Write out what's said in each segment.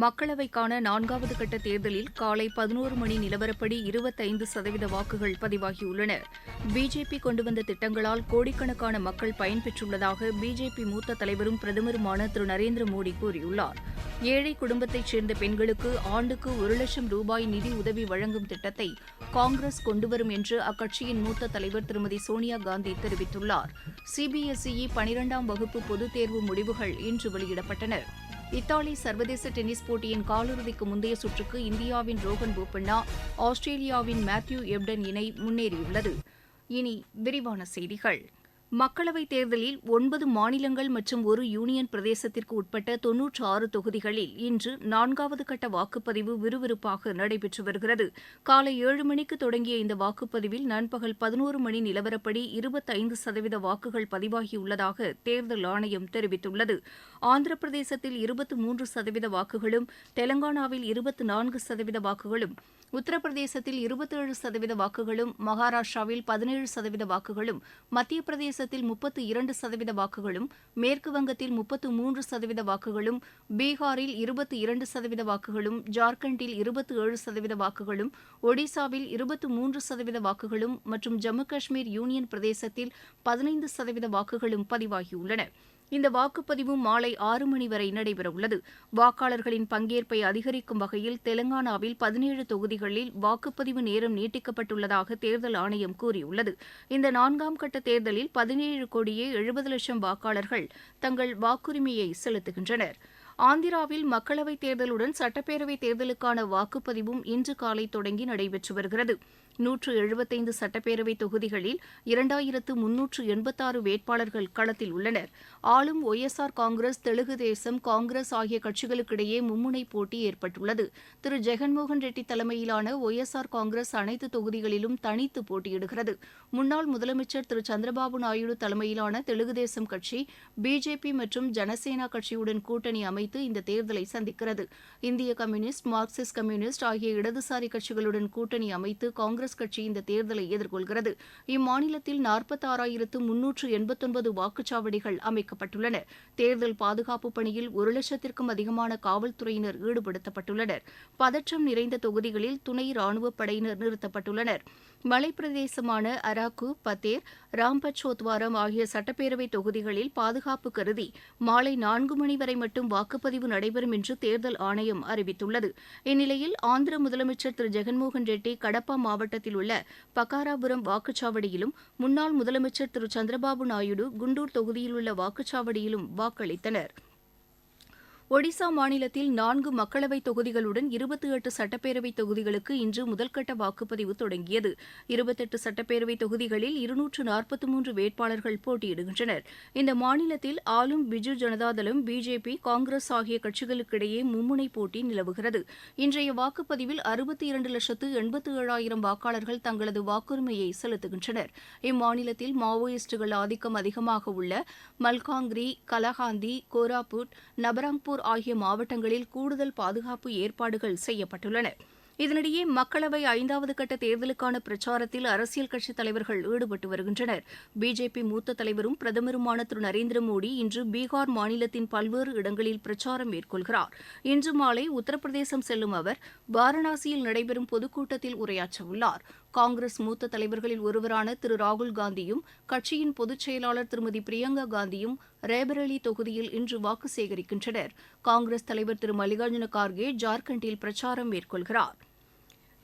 மக்களவைக்கான நான்காவது கட்ட தேர்தலில் காலை பதினோரு மணி நிலவரப்படி இருபத்தைந்து சதவீத வாக்குகள் பதிவாகியுள்ளன. பிஜேபி கொண்டு வந்த திட்டங்களால் கோடிக்கணக்கான மக்கள் பயன்பெற்றுள்ளதாக பிஜேபி மூத்த தலைவரும் பிரதமருமான திரு நரேந்திர மோடி கூறியுள்ளார். ஏழை குடும்பத்தைச் சேர்ந்த பெண்களுக்கு ஆண்டுக்கு ஒரு லட்சம் ரூபாய் நிதி உதவி வழங்கும் திட்டத்தை காங்கிரஸ் கொண்டுவரும் என்று அக்கட்சியின் மூத்த தலைவர் திருமதி சோனியா காந்தி தெரிவித்துள்ளார். சிபிஎஸ்இ பனிரெண்டாம் வகுப்பு பொதுத் தேர்வு முடிவுகள் இன்று வெளியிடப்பட்டன. இத்தாலி சர்வதேச டென்னிஸ் போட்டியின் காலிறுதிக்கு முந்தைய சுற்றுக்கு இந்தியாவின் ரோஹன் போபண்ணா ஆஸ்திரேலியாவின் மேத்யூ எப்டன் இணை முன்னேறியுள்ளது. இனி விரிவான செய்திகள். மக்களவைத் தேர்தலில் ஒன்பது மாநிலங்கள் மற்றும் ஒரு யூனியன் பிரதேசத்திற்கு உட்பட்ட தொன்னூற்று ஆறு தொகுதிகளில் இன்று நான்காவது கட்ட வாக்குப்பதிவு விறுவிறுப்பாக நடைபெற்று வருகிறது. காலை ஏழு மணிக்கு தொடங்கிய இந்த வாக்குப்பதிவில் நண்பகல் பதினோரு மணி நிலவரப்படி இருபத்தைந்து சதவீத வாக்குகள் பதிவாகியுள்ளதாக தேர்தல் ஆணையம் தெரிவித்துள்ளது. ஆந்திர பிரதேசத்தில் இருபத்து மூன்று சதவீத வாக்குகளும் தெலங்கானாவில் இருபத்து நான்கு சதவீத வாக்குகளும் உத்தரப்பிரதேசத்தில் இருபத்தேழு சதவீத வாக்குகளும் மகாராஷ்டிராவில் பதினேழு சதவீத வாக்குகளும் மத்திய பிரதேசத்தில் முப்பத்து இரண்டு சதவீத வாக்குகளும் மேற்கு வங்கத்தில் முப்பத்து மூன்று சதவீத வாக்குகளும் பீகாரில் இருபத்தி இரண்டு சதவீத வாக்குகளும் ஜார்க்கண்டில் இருபத்தி ஏழு சதவீத வாக்குகளும் ஒடிசாவில் இருபத்து மூன்று சதவீத வாக்குகளும் மற்றும் ஜம்மு காஷ்மீர் யூனியன் பிரதேசத்தில் பதினைந்து சதவீத வாக்குகளும் பதிவாகியுள்ளன. இந்த வாக்குப்பதிவு மாலை ஆறு மணி வரை நடைபெறவுள்ளது. வாக்காளர்களின் பங்கேற்பை அதிகரிக்கும் வகையில் தெலங்கானாவில் பதினேழு தொகுதிகளில் வாக்குப்பதிவு நேரம் நீட்டிக்கப்பட்டுள்ளதாக தேர்தல் ஆணையம் கூறியுள்ளது. இந்த நான்காம் கட்ட தேர்தலில் பதினேழு கோடியே எழுபது லட்சம் வாக்காளர்கள் தங்கள் வாக்குரிமையை செலுத்துகின்றனர். ஆந்திராவில் மக்களவைத் தேர்தலுடன் சட்டப்பேரவைத் தேர்தலுக்கான வாக்குப்பதிவும் இன்று காலை தொடங்கி நடைபெற்று வருகிறது. நூற்று எழுபத்தைந்து சட்டப்பேரவை தொகுதிகளில் இரண்டாயிரத்து முன்னூற்று எண்பத்தாறு வேட்பாளர்கள் களத்தில் உள்ளனர். ஆளும் ஒய்எஸ்ஆர் காங்கிரஸ் தெலுங்கு தேசம் காங்கிரஸ் ஆகிய கட்சிகளுக்கிடையே மும்முனை போட்டி ஏற்பட்டுள்ளது. திரு. ஜெகன்மோகன் ரெட்டி தலைமையிலான ஒய்எஸ்ஆர் காங்கிரஸ் அனைத்து தொகுதிகளிலும் தனித்து போட்டியிடுகிறது. முன்னாள் முதலமைச்சர் திரு. சந்திரபாபு நாயுடு தலைமையிலான தெலுங்கு தேசம் கட்சி பிஜேபி மற்றும் ஜனசேனா கட்சியுடன் கூட்டணி அமை அமைத்து இந்த தேர்தலை சந்திக்கிறது. இந்திய கம்யூனிஸ்ட் மார்க்சிஸ்ட் கம்யூனிஸ்ட் ஆகிய இடதுசாரி கட்சிகளுடன் கூட்டணி அமைத்து காங்கிரஸ் கட்சி இந்த தேர்தலை எதிர்கொள்கிறது. இம்மாநிலத்தில் நாற்பத்தாறாயிரத்து முன்னூற்று எண்பத்தொன்பது வாக்குச்சாவடிகள் அமைக்கப்பட்டுள்ளன. தேர்தல் பாதுகாப்பு பணியில் ஒரு லட்சத்திற்கும் அதிகமான காவல்துறையினர் ஈடுபடுத்தப்பட்டுள்ளனர். பதற்றம் நிறைந்த தொகுதிகளில் துணை ராணுவப் படையினர் நிறுத்தப்பட்டுள்ளனர். மலைப்பிரதேசமான அராக்கு பத்தேர் ராம்பச்சோத்வாரம் ஆகிய சட்டப்பேரவை தொகுதிகளில் பாதுகாப்பு கருதி மாலை நான்கு மணி வரை மட்டும் வாக்குப்பதிவு நடைபெறும் என்று தேர்தல் ஆணையம் அறிவித்துள்ளது. இந்நிலையில் ஆந்திர முதலமைச்சர் திரு. ஜெகன்மோகன் ரெட்டி கடப்பா மாவட்டத்தில் உள்ள பக்காராபுரம் வாக்குச்சாவடியிலும் முன்னாள் முதலமைச்சர் திரு. சந்திரபாபு நாயுடு குண்டூர் தொகுதியில் உள்ள வாக்குச்சாவடியிலும் வாக்களித்தனர். ஒடிசா மாநிலத்தில் நான்கு மக்களவைத் தொகுதிகளுடன் இருபத்தி எட்டு சட்டப்பேரவைத் தொகுதிகளுக்கு இன்று முதல்கட்ட வாக்குப்பதிவு தொடங்கியது. இருபத்தெட்டு சட்டப்பேரவைத் தொகுதிகளில் இருநூற்று நாற்பத்தி மூன்று வேட்பாளர்கள் போட்டியிடுகின்றனர். இந்த மாநிலத்தில் ஆளும் பிஜு ஜனதாதளம் பிஜேபி காங்கிரஸ் ஆகிய கட்சிகளுக்கிடையே மும்முனை போட்டி நிலவுகிறது. இன்றைய வாக்குப்பதிவில் அறுபத்தி இரண்டு லட்சத்து எண்பத்தி ஏழாயிரம் வாக்காளர்கள் தங்களது வாக்குரிமையை செலுத்துகின்றனர். இம்மாநிலத்தில் மாவோயிஸ்டுகள் ஆதிக்கம் அதிகமாக உள்ள மல்காங்கிரி கலகாந்தி கோராபுட் நபராங்பூர் ஆகிய மாவட்டங்களில் கூடுதல் பாதுகாப்பு ஏற்பாடுகள் செய்யப்பட்டுள்ளன. இதனிடையே மக்களவை ஐந்தாவது கட்ட தேர்தலுக்கான பிரச்சாரத்தில் அரசியல் கட்சித் தலைவர்கள் ஈடுபட்டு வருகின்றனர். பிஜேபி மூத்த தலைவரும் பிரதமருமான திரு நரேந்திர மோடி இன்று பீகார் மாநிலத்தின் பல்வேறு இடங்களில் பிரச்சாரம் மேற்கொள்கிறார். இன்று மாலை உத்தரப்பிரதேசம் செல்லும் அவர் வாரணாசியில் நடைபெறும் பொதுக்கூட்டத்தில் உரையாற்றவுள்ளார். காங்கிரஸ் மூத்த தலைவர்களில் ஒருவரான திரு ராகுல் காந்தியும் கட்சியின் பொதுச் செயலாளர் திருமதி பிரியங்கா காந்தியும் ரேபரேலி தொகுதியில் இன்று வாக்கு சேகரிக்கின்றனர். காங்கிரஸ் தலைவர் திரு மல்லிகார்ஜுன கார்கே ஜார்க்கண்டில் பிரச்சாரம் மேற்கொள்கிறார்.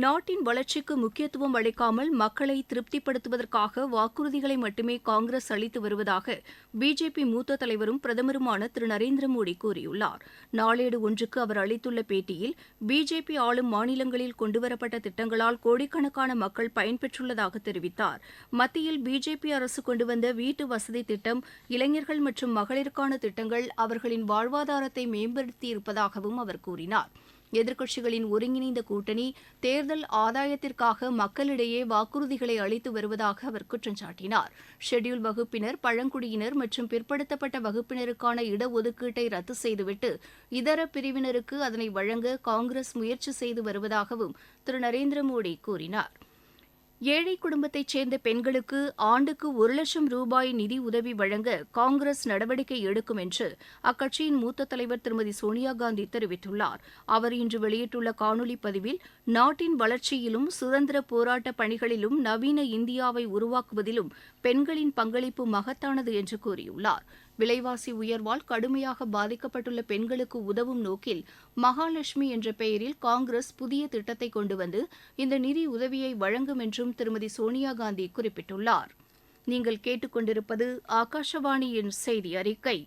நாட்டின் வளர்ச்சிக்கு முக்கியத்துவம் அளிக்காமல் மக்களை திருப்திப்படுத்துவதற்காக வாக்குறுதிகளை மட்டுமே காங்கிரஸ் அளித்து வருவதாக பிஜேபி மூத்த தலைவரும் பிரதமருமான திரு. நரேந்திர மோடி கூறியுள்ளார். நாளேடு ஒன்றுக்கு அவர் அளித்துள்ள பேட்டியில் பிஜேபி ஆளும் மாநிலங்களில் கொண்டுவரப்பட்ட திட்டங்களால் கோடிக்கணக்கான மக்கள் பயன்பெற்றுள்ளதாக தெரிவித்தார். மத்தியில் பிஜேபி அரசு கொண்டு வந்த வீட்டு வசதி திட்டம் இளைஞர்கள் மற்றும் மகளிருக்கான திட்டங்கள் அவர்களின் வாழ்வாதாரத்தை மேம்படுத்தியிருப்பதாகவும் அவர் கூறினார். எதிர்க்கட்சிகளின் ஒருங்கிணைந்த கூட்டணி தேர்தல் ஆதாயத்திற்காக மக்களிடையே வாக்குறுதிகளை அளித்து வருவதாக அவர் குற்றம் சாட்டினார். ஷெட்யூல் வகுப்பினர் பழங்குடியினர் மற்றும் பிற்படுத்தப்பட்ட வகுப்பினருக்கான இடஒதுக்கீட்டை ரத்து செய்துவிட்டு இதர பிரிவினருக்கு அதனை வழங்க காங்கிரஸ் முயற்சி செய்து வருவதாகவும் திரு. நரேந்திர மோடி கூறினார். ஏழை குடும்பத்தைச் சேர்ந்த பெண்களுக்கு ஆண்டுக்கு ஒரு லட்சம் ரூபாய் நிதி உதவி வழங்க காங்கிரஸ் நடவடிக்கை எடுக்கும் என்று அக்கட்சியின் மூத்த தலைவர் திருமதி சோனியா காந்தி தெரிவித்துள்ளார். அவர் இன்று வெளியிட்டுள்ள காணொலி பதிவில் நாட்டின் வளர்ச்சியிலும் சுதந்திர போராட்ட பணிகளிலும் நவீன இந்தியாவை உருவாக்குவதிலும் பெண்களின் பங்களிப்பு மகத்தானது என்று கூறியுள்ளார். விலைவாசி உயர்வால் கடுமையாக பாதிக்கப்பட்டுள்ள பெண்களுக்கு உதவும் நோக்கில் மகாலட்சுமி என்ற பெயரில் காங்கிரஸ் புதிய திட்டத்தை கொண்டு வந்து இந்த நிதி உதவியை வழங்கும் என்றும் திருமதி சோனியா காந்தி குறிப்பிட்டுள்ளார். நீங்கள் கேட்டுக்கொண்டிருப்பது ஆகாஷவாணியின் செய்தி அறிக்கை.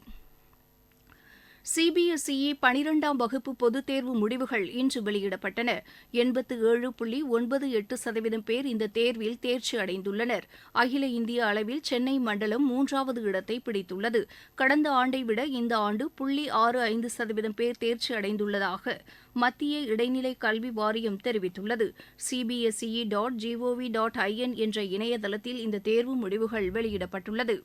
சிபிஎஸ்இ பனிரெண்டாம் வகுப்பு பொதுத் தேர்வு முடிவுகள் இன்று வெளியிடப்பட்டன. எண்பத்து ஏழு புள்ளி ஒன்பது எட்டு சதவீதம் பேர் இந்த தேர்வில் தேர்ச்சி அடைந்துள்ளனர். அகில இந்திய அளவில் சென்னை மண்டலம் மூன்றாவது இடத்தை பிடித்துள்ளது. கடந்த ஆண்டை விட இந்த ஆண்டு புள்ளி ஆறு ஐந்து சதவீதம் பேர் தேர்ச்சி அடைந்துள்ளதாக மத்திய இடைநிலை கல்வி வாரியம் தெரிவித்துள்ளது. CBSE dot GOV dot IN என்ற இணையதளத்தில் இந்த தேர்வு முடிவுகள் வெளியிடப்பட்டுள்ளது.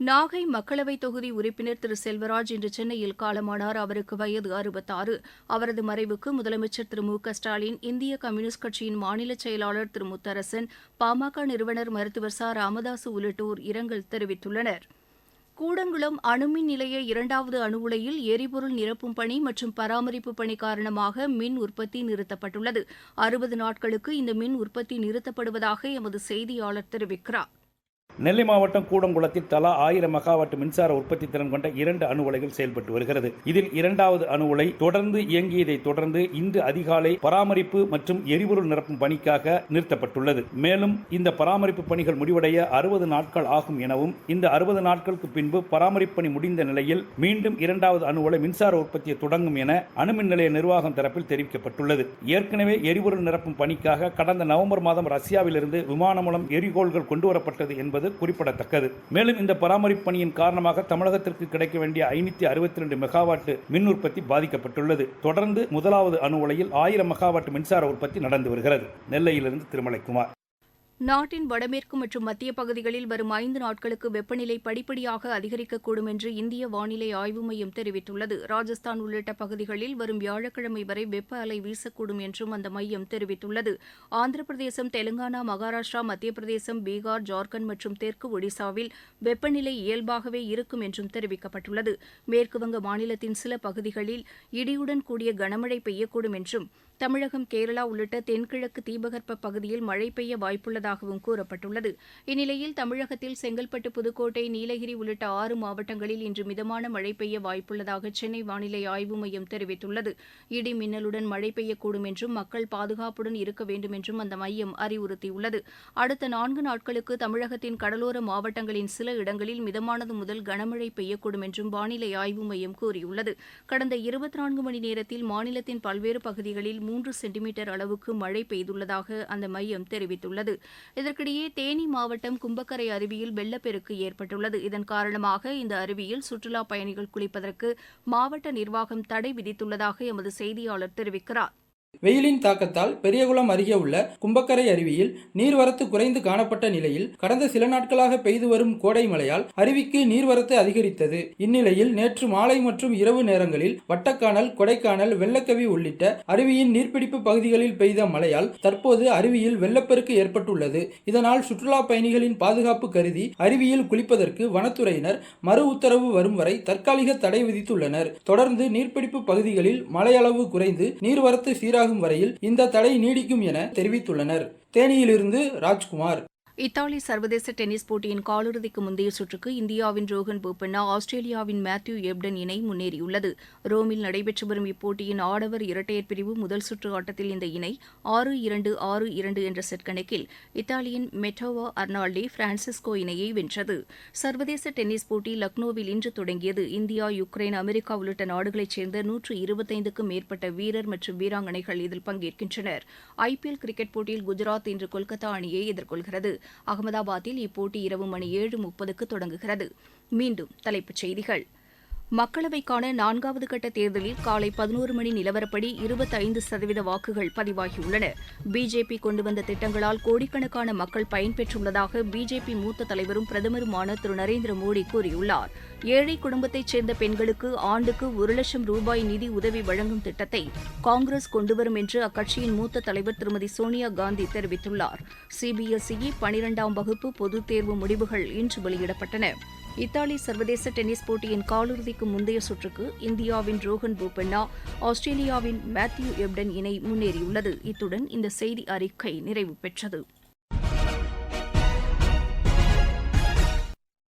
நாகை மக்களவைத் தொகுதி உறுப்பினர் திரு. செல்வராஜ் இன்று சென்னையில் காலமானார். அவருக்கு வயது அறுபத்தாறு. அவரது மறைவுக்கு முதலமைச்சர் திரு. மு. க. ஸ்டாலின் இந்திய கம்யூனிஸ்ட் கட்சியின் மாநில செயலாளர் திரு. முத்தரசன் பாமக நிறுவனர் மருத்துவர் ச. ராமதாசு உள்ளிட்டோர் இரங்கல் தெரிவித்துள்ளனர். கூடங்குளம் அணுமின் நிலைய இரண்டாவது அணு உலையில் எரிபொருள் நிரப்பும் பணி மற்றும் பராமரிப்பு பணி காரணமாக மின் உற்பத்தி நிறுத்தப்பட்டுள்ளது. அறுபது நாட்களுக்கு இந்த மின் உற்பத்தி நிறுத்தப்படுவதாக எமது செய்தியாளர் தெரிவிக்கிறார். நெல்லை மாவட்டம் கூடங்குளத்தில் தலா ஆயிரம் மெகாவாட் மின்சார உற்பத்தி திறன் கொண்ட இரண்டு அணு உலைகள் செயல்பட்டு வருகிறது. இதில் இரண்டாவது அணு உலை தொடர்ந்து இயங்கியதை தொடர்ந்து இன்று அதிகாலை பராமரிப்பு மற்றும் எரிபொருள் நிரப்பும் பணிக்காக நிறுத்தப்பட்டுள்ளது. மேலும் இந்த பராமரிப்பு பணிகள் முடிவடைய அறுபது நாட்கள் ஆகும் எனவும் இந்த அறுபது நாட்களுக்கு பின்பு பராமரிப்பு பணி முடிந்த நிலையில் மீண்டும் இரண்டாவது அணு உலை மின்சார உற்பத்தியை தொடங்கும் என அணுமின் நிலைய நிர்வாகம் தரப்பில் தெரிவிக்கப்பட்டுள்ளது. ஏற்கனவே எரிபொருள் நிரப்பும் பணிக்காக கடந்த நவம்பர் மாதம் ரஷ்யாவிலிருந்து விமானம் மூலம் எரிகோள்கள் கொண்டுவரப்பட்டது என்பது என்பது குறிப்பிடத்தக்கது. மேலும் இந்த பராமரிப்பு பணியின் காரணமாக தமிழகத்திற்கு கிடைக்க வேண்டிய ஐநூத்தி அறுபத்தி ரெண்டு மெகாவாட் மின் உற்பத்தி பாதிக்கப்பட்டுள்ளது. தொடர்ந்து முதலாவது அணு உலையில் ஆயிரம் மெகாவாட் மின்சார உற்பத்தி நடந்து வருகிறது. நெல்லையிலிருந்து திருமலைக்குமார். நாட்டின் வடமேற்கு மற்றும் மத்திய பகுதிகளில் வரும் ஐந்து நாட்களுக்கு வெப்பநிலை படிப்படியாக அதிகரிக்கக்கூடும் என்று இந்திய வானிலை ஆய்வு மையம் தெரிவித்துள்ளது. ராஜஸ்தான் உள்ளிட்ட பகுதிகளில் வரும் வியாழக்கிழமை வரை வெப்ப அலை வீசக்கூடும் என்றும் அந்த மையம் தெரிவித்துள்ளது. ஆந்திர பிரதேசம் தெலுங்கானா மகாராஷ்டிரா மத்திய பிரதேசம் பீகார் ஜார்க்கண்ட் மற்றும் தெற்கு ஒடிசாவில் வெப்பநிலை இயல்பாகவே இருக்கும் என்றும் தெரிவிக்கப்பட்டுள்ளது. மேற்குவங்க மாநிலத்தின் சில பகுதிகளில் இடியுடன் கூடிய கனமழை பெய்யக்கூடும் என்றும் தமிழகம் கேரளா உள்ளிட்ட தென்கிழக்கு தீபகற்ப பகுதியில் மழை பெய்ய வாய்ப்புள்ளதாகவும் கூறப்பட்டுள்ளது. இந்நிலையில் தமிழகத்தில் செங்கல்பட்டு புதுக்கோட்டை நீலகிரி உள்ளிட்ட ஆறு மாவட்டங்களில் இன்று மிதமான மழை பெய்ய வாய்ப்புள்ளதாக சென்னை வானிலை ஆய்வு மையம் தெரிவித்துள்ளது. இடி மின்னலுடன் மழை பெய்யக்கூடும் என்றும் மக்கள் பாதுகாப்புடன் இருக்க வேண்டும் என்றும் அந்த மையம் அறிவுறுத்தியுள்ளது. அடுத்த நான்கு நாட்களுக்கு தமிழகத்தின் கடலோர மாவட்டங்களின் சில இடங்களில் மிதமானது முதல் கனமழை பெய்யக்கூடும் என்றும் வானிலை ஆய்வு மையம் கூறியுள்ளது. கடந்த இருபத்தி நான்கு மணி நேரத்தில் மாநிலத்தின் பல்வேறு பகுதிகளில் மூன்று சென்டிமீட்டர் அளவுக்கு மழை பெய்துள்ளதாக அந்த மையம் தெரிவித்துள்ளது. இதற்கிடையே தேனி மாவட்டம் கும்பக்கரை அருவியில் வெள்ளப்பெருக்கு ஏற்பட்டுள்ளது. இதன் காரணமாக இந்த அருவியில் சுற்றுலாப் பயணிகள் குளிப்பதற்கு மாவட்ட நிர்வாகம் தடை விதித்துள்ளதாக எமது செய்தியாளர் தெரிவிக்கிறார். வெயிலின் தாக்கத்தால் பெரியகுளம் அருகே உள்ள கும்பக்கரை அருவியில் நீர்வரத்து குறைந்து காணப்பட்ட நிலையில் கடந்த சில நாட்களாக பெய்து வரும் கோடை மழையால் அருவிக்கு நீர்வரத்து அதிகரித்தது. இந்நிலையில் நேற்று மாலை மற்றும் இரவு நேரங்களில் வட்டக்கானல் கொடைக்கானல் வெள்ளக்கவி உள்ளிட்ட அருவியின் நீர்பிடிப்பு பகுதிகளில் பெய்த மழையால் தற்போது அருவியில் வெள்ளப்பெருக்கு ஏற்பட்டுள்ளது. இதனால் சுற்றுலா பயணிகளின் பாதுகாப்பு கருதி அருவியில் குளிப்பதற்கு வனத்துறையினர் மறு உத்தரவு வரும் வரை தற்காலிக தடை விதித்துள்ளனர். தொடர்ந்து நீர்பிடிப்பு பகுதிகளில் மழையளவு குறைந்து நீர்வரத்து சீராக சரியாகும் வரையில் இந்த தடை நீடிக்கும் என தெரிவித்துள்ளனர். தேனியிலிருந்து ராஜ்குமார். இத்தாலி சர்வதேச டென்னிஸ் போட்டியின் காலிறுதிக்கு முந்தைய சுற்றுக்கு இந்தியாவின் ரோஹன் போபண்ணா ஆஸ்திரேலியாவின் மேத்யூ எப்டன் இணை முன்னேறியுள்ளது. ரோமில் நடைபெற்று வரும் இப்போட்டியின் ஆடவர் இரட்டையர் பிரிவு முதல் சுற்று ஆட்டத்தில் இந்த இணை ஆறு இரண்டு ஆறு இரண்டு என்ற செட் கணக்கில் இத்தாலியின் மெட்டோவா அர்னால்டி பிரான்சிஸ்கோ இணையை வென்றது. சர்வதேச டென்னிஸ் போட்டி லக்னோவில் இன்று தொடங்கியது. இந்தியா யுக்ரைன் அமெரிக்கா உள்ளிட்ட நாடுகளைச் சேர்ந்த நூற்று இருபத்தைந்துக்கும் மேற்பட்ட வீரர் மற்றும் வீராங்கனைகள் இதில் பங்கேற்கின்றனர். ஐபிஎல் கிரிக்கெட் போட்டியில் குஜராத் இன்று கொல்கத்தா அணியை எதிர்கொள்கிறது. அகமதாபாத்தில் இப்போட்டி இரவு மணி ஏழு முப்பதுக்கு தொடங்குகிறது. மீண்டும் தலைப்புச் செய்திகள். மக்களவைக்கான நான்காவது கட்ட தேர்தலில் காலை பதினோரு மணி நிலவரப்படி இருபத்தைந்து சதவீத வாக்குகள் பதிவாகியுள்ளன. பிஜேபி கொண்டு வந்த திட்டங்களால் கோடிக்கணக்கான மக்கள் பயன்பெற்றுள்ளதாக பிஜேபி மூத்த தலைவரும் பிரதமருமான திரு நரேந்திர மோடி கூறியுள்ளார். ஏழை குடும்பத்தைச் சேர்ந்த பெண்களுக்கு ஆண்டுக்கு ஒரு லட்சம் ரூபாய் நிதி உதவி வழங்கும் திட்டத்தை காங்கிரஸ் கொண்டுவரும் என்று அக்கட்சியின் மூத்த தலைவர் திருமதி சோனியா காந்தி தெரிவித்துள்ளார். சிபிஎஸ்இ பனிரெண்டாம் வகுப்பு பொதுத் தேர்வு முடிவுகள் இன்று வெளியிடப்பட்டன. இத்தாலி சர்வதேச டென்னிஸ் போட்டியின் காலிறுதிக்கு முந்தைய சுற்றுக்கு இந்தியாவின் ரோஹன் போபண்ணா ஆஸ்திரேலியாவின் மேத்யூ எப்டன் இணை முன்னேறியுள்ளது. இத்துடன் இந்த செய்தி அறிக்கை நிறைவு பெற்றது.